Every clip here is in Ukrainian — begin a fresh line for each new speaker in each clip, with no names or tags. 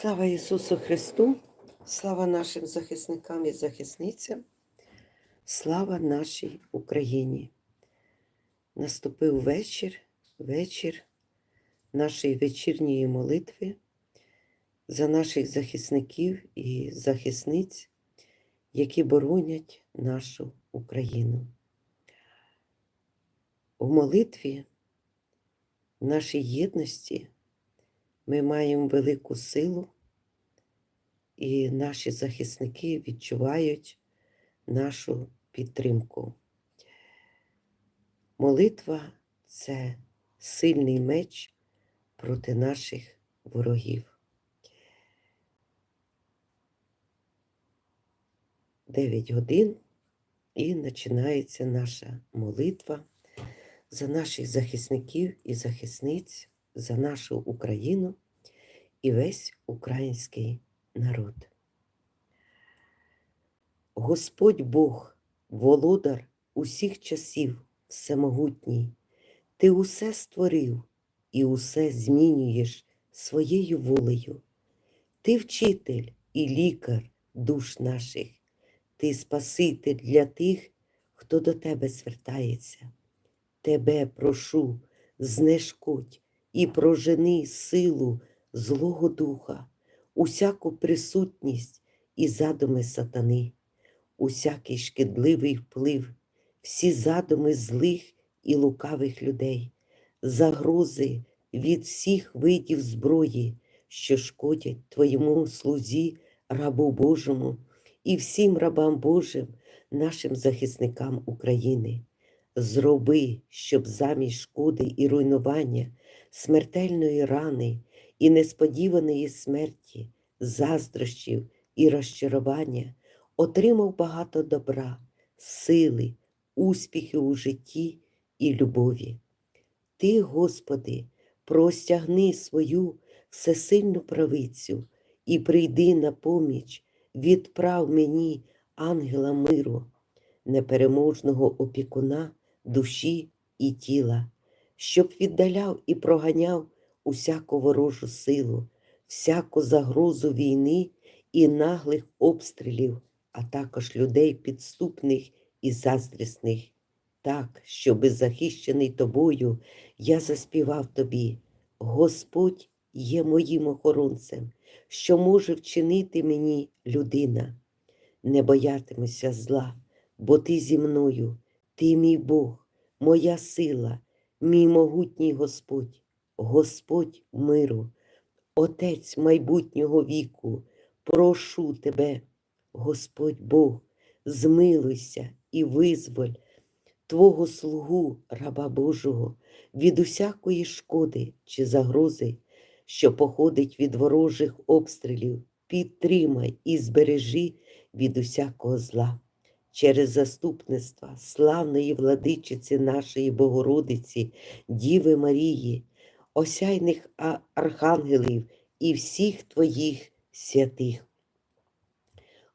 Слава Ісусу Христу, слава нашим захисникам і захисницям, слава нашій Україні. Наступив вечір, вечір нашої вечірньої молитви за наших захисників і захисниць, які боронять нашу Україну. У молитві, в нашій єдності ми маємо велику силу, і наші захисники відчувають нашу підтримку. Молитва це сильний меч проти наших ворогів. Дев'ять годин і починається наша молитва за наших захисників і захисниць, за нашу Україну і весь український народ. Господь Бог, володар усіх часів, всемогутній, ти усе створив і усе змінюєш своєю волею. Ти вчитель і лікар душ наших, ти Спаситель для тих, хто до тебе звертається. Тебе прошу, знешкодь і прожени силу Злого Духа, усяку присутність і задуми сатани, усякий шкідливий вплив, всі задуми злих і лукавих людей, загрози від всіх видів зброї, що шкодять Твоєму слузі, рабу Божому і всім рабам Божим, нашим захисникам України. Зроби, щоб замість шкоди і руйнування, смертельної рани і несподіваної смерті, заздрощів і розчарування отримав багато добра, сили, успіхи у житті і любові. Ти, Господи, простягни свою всесильну правицю і прийди на поміч, відправ мені, ангела миру, непереможного опікуна душі і тіла, щоб віддаляв і проганяв усяку ворожу силу, всяку загрозу війни і наглих обстрілів, а також людей підступних і заздрісних, так, щоби захищений тобою, я заспівав тобі. Господь є моїм охоронцем, що може вчинити мені людина. Не боятимуся зла, бо ти зі мною, ти мій Бог, моя сила, мій могутній Господь. Господь миру, Отець майбутнього віку, прошу тебе, Господь Бог, змилуйся і визволь Твого слугу, раба Божого, від усякої шкоди чи загрози, що походить від ворожих обстрілів, підтримай і збережи від усякого зла. Через заступництва славної владичиці нашої Богородиці, Діви Марії осяйних архангелів і всіх Твоїх святих.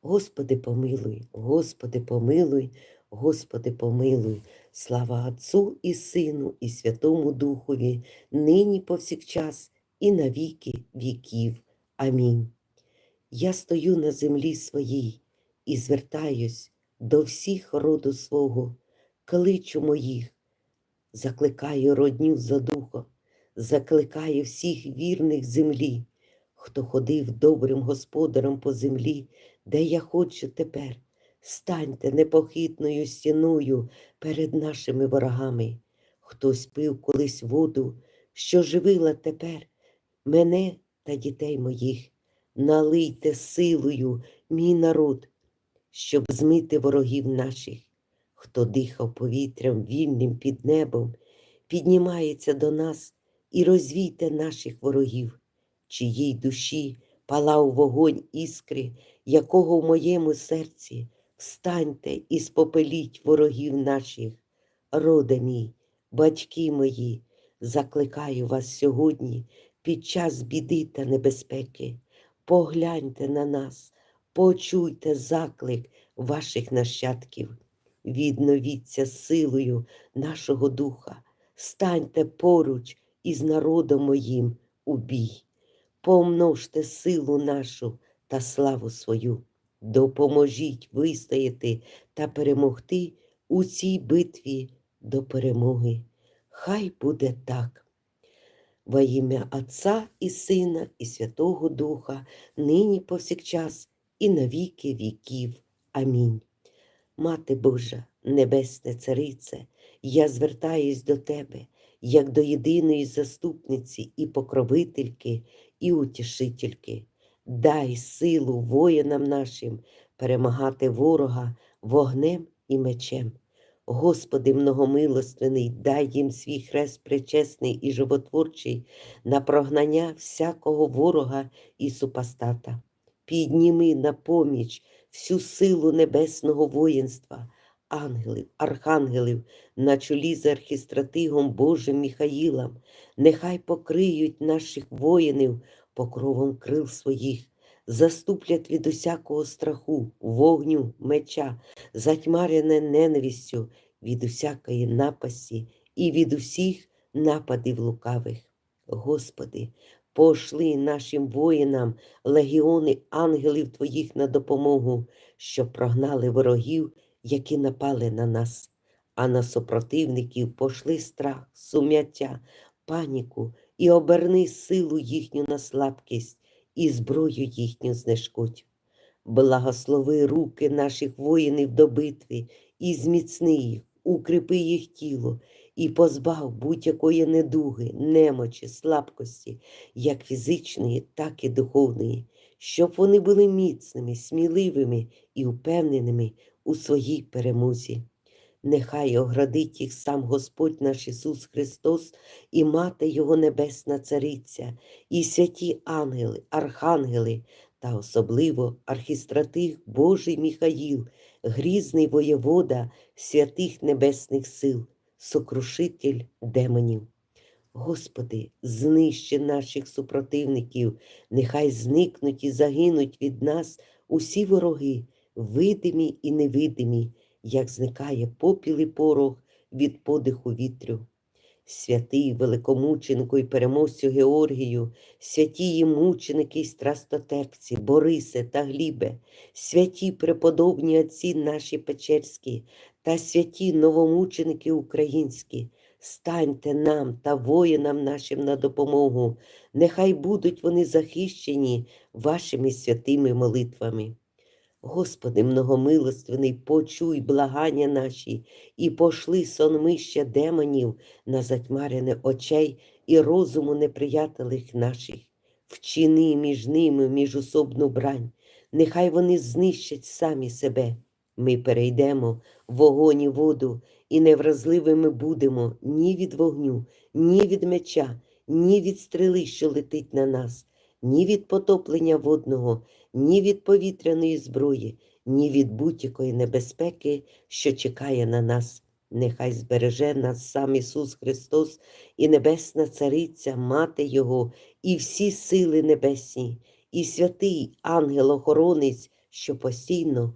Господи, помилуй, Господи, помилуй, Господи, помилуй, слава Отцу і Сину, і Святому Духові, нині повсякчас, і на віки віків. Амінь. Я стою на землі своїй і звертаюсь до всіх роду свого, кличу моїх, закликаю родню за духом закликає всіх вірних землі, хто ходив добрим господарем по землі, де я хочу тепер. Станьте непохитною стіною перед нашими ворогами. Хтось пив колись воду, що живила тепер мене та дітей моїх. Налийте силою, мій народ, щоб змити ворогів наших, хто дихав повітрям вільним під небом, піднімається до нас і розвійте наших ворогів, чиїй душі палав вогонь іскри, якого в моєму серці встаньте і спопеліть ворогів наших. Роде мій, батьки мої, закликаю вас сьогодні під час біди та небезпеки. Погляньте на нас, почуйте заклик ваших нащадків, відновіться силою нашого духа, станьте поруч із народом моїм у бій. помножте силу нашу та славу свою. Допоможіть вистояти та перемогти у цій битві до перемоги. Хай буде так. Во ім'я Отця і Сина, і Святого Духа, нині повсякчас, і на віки віків. Амінь. Мати Божа, Небесне Царице, я звертаюсь до Тебе, як до єдиної заступниці і покровительки, і утішительки. Дай силу воїнам нашим перемагати ворога вогнем і мечем. Господи многомилостивний, дай їм свій хрест пречесний і животворчий на прогнання всякого ворога і супостата. Підніми на поміч всю силу небесного воїнства, ангелів, архангелів, на чолі з архістратигом Божим Міхаїлом, нехай покриють наших воїнів покровом крил своїх, заступлять від усякого страху, вогню, меча, затьмарене ненавистю від усякої напасті і від усіх нападів лукавих. Господи, пошли нашим воїнам легіони ангелів Твоїх на допомогу, щоб прогнали ворогів, які напали на нас, а на супротивників пошли страх, сум'яття, паніку і оберни силу їхню на слабкість і зброю їхню знешкодь. Благослови руки наших воїнів до битви і зміцни їх, укріпи їх тіло і позбав будь-якої недуги, немочі, слабкості, як фізичної, так і духовної, щоб вони були міцними, сміливими і впевненими у своїй перемозі. Нехай оградить їх сам Господь наш Ісус Христос і Мати Його Небесна Цариця, і святі ангели, архангели, та особливо архістратих Божий Міхаїл, грізний воєвода святих небесних сил, сокрушитель демонів. Господи, знищи наших супротивників, нехай зникнуть і загинуть від нас усі вороги, видимі і невидимі, як зникає попіл і порох від подиху вітрю. Святий великомученику і переможцю Георгію, святії мученики й страстотерпці, Борисе та Глібе, святі преподобні отці наші Печерські та святі новомученики українські, станьте нам та воїнам нашим на допомогу, нехай будуть вони захищені вашими святими молитвами. Господи, многомилостивний, почуй благання наші і пошли сонмища демонів на затьмарене очей і розуму неприятелих наших. Вчини між ними міжособну брань, нехай вони знищать самі себе. Ми перейдемо вогонь і воду, і невразливими будемо ні від вогню, ні від меча, ні від стріли, що летить на нас, ні від потоплення водного, ні від повітряної зброї, ні від будь-якої небезпеки, що чекає на нас. Нехай збереже нас сам Ісус Христос і Небесна Цариця, Мати Його, і всі сили небесні, і святий ангел-охоронець, що постійно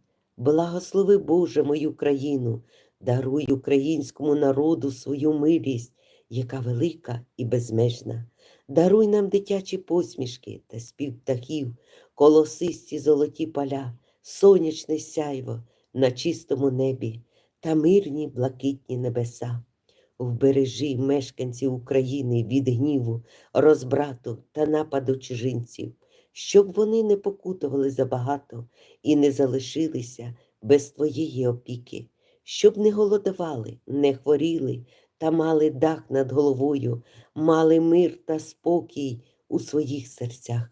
Благослови Боже мою країну, даруй українському народу свою милість, яка велика і безмежна. Даруй нам дитячі посмішки та спів птахів, колосисті золоті поля, сонячне сяйво на чистому небі та мирні блакитні небеса. Вбережи мешканців України від гніву, розбрату та нападу чужинців, щоб вони не покутували забагато і не залишилися без твоєї опіки, щоб не голодували, не хворіли та мали дах над головою, мали мир та спокій у своїх серцях.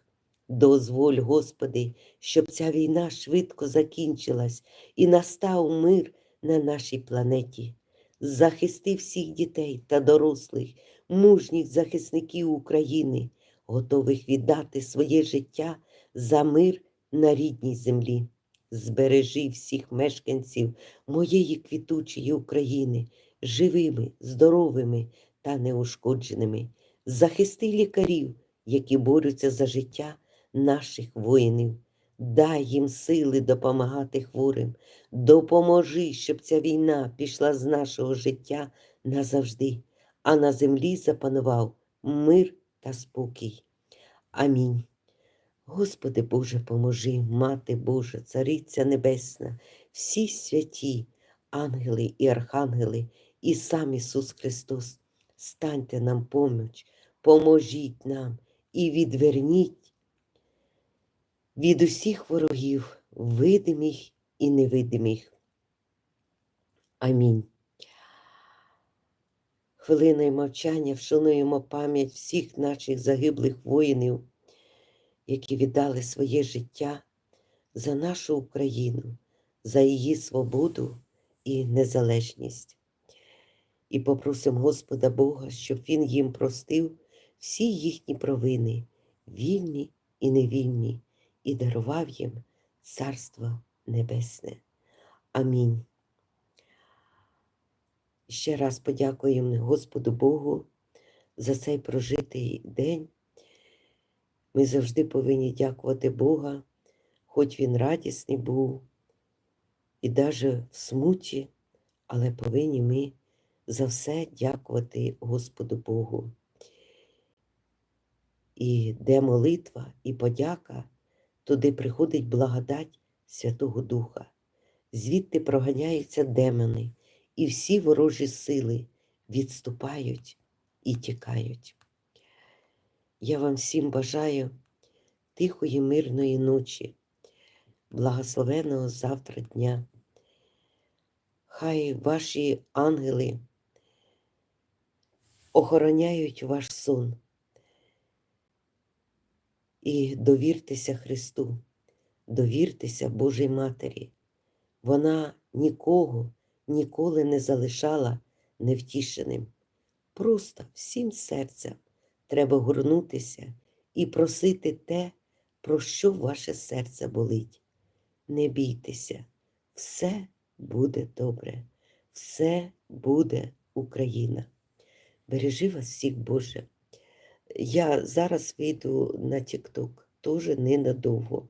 Дозволь, Господи, щоб ця війна швидко закінчилась і настав мир на нашій планеті. Захисти всіх дітей та дорослих, мужніх захисників України. Готових віддати своє життя за мир на рідній землі. Збережи всіх мешканців моєї квітучої України живими, здоровими та неушкодженими. Захисти лікарів, які борються за життя наших воїнів. Дай їм сили допомагати хворим. Допоможи, щоб ця війна пішла з нашого життя назавжди, а на землі запанував мир та спокій. Амінь. Господи Боже, поможи, Мати Божа, Цариця Небесна, всі святі, ангели і архангели, і сам Ісус Христос, станьте нам поміч, поможіть нам і відверніть від усіх ворогів, видимих і невидимих. Амінь. Хвилиною мовчання вшануємо пам'ять всіх наших загиблих воїнів, які віддали своє життя за нашу Україну, за її свободу і незалежність. І попросимо Господа Бога, щоб Він їм простив всі їхні провини, вільні і невільні, і дарував їм Царство Небесне. Амінь. Ще раз подякуємо Господу Богу за цей прожитий день. Ми завжди повинні дякувати Бога, хоч він радісний був, і навіть в смуті, але повинні ми за все дякувати Господу Богу. І де молитва і подяка, туди приходить благодать Святого Духа, звідти проганяються демони, і всі ворожі сили відступають і тікають. Я вам всім бажаю тихої, мирної ночі, благословеного завтра дня. Хай ваші ангели охороняють ваш сон. І довіртеся Христу, довіртеся Божій Матері. Вона нікого ніколи не залишала невтішеним. Просто всім серцем треба горнутися і просити те, про що ваше серце болить. Не бійтеся, все буде добре, все буде Україна. Бережи вас всіх, Боже. Я зараз вийду на TikTok, теж ненадовго.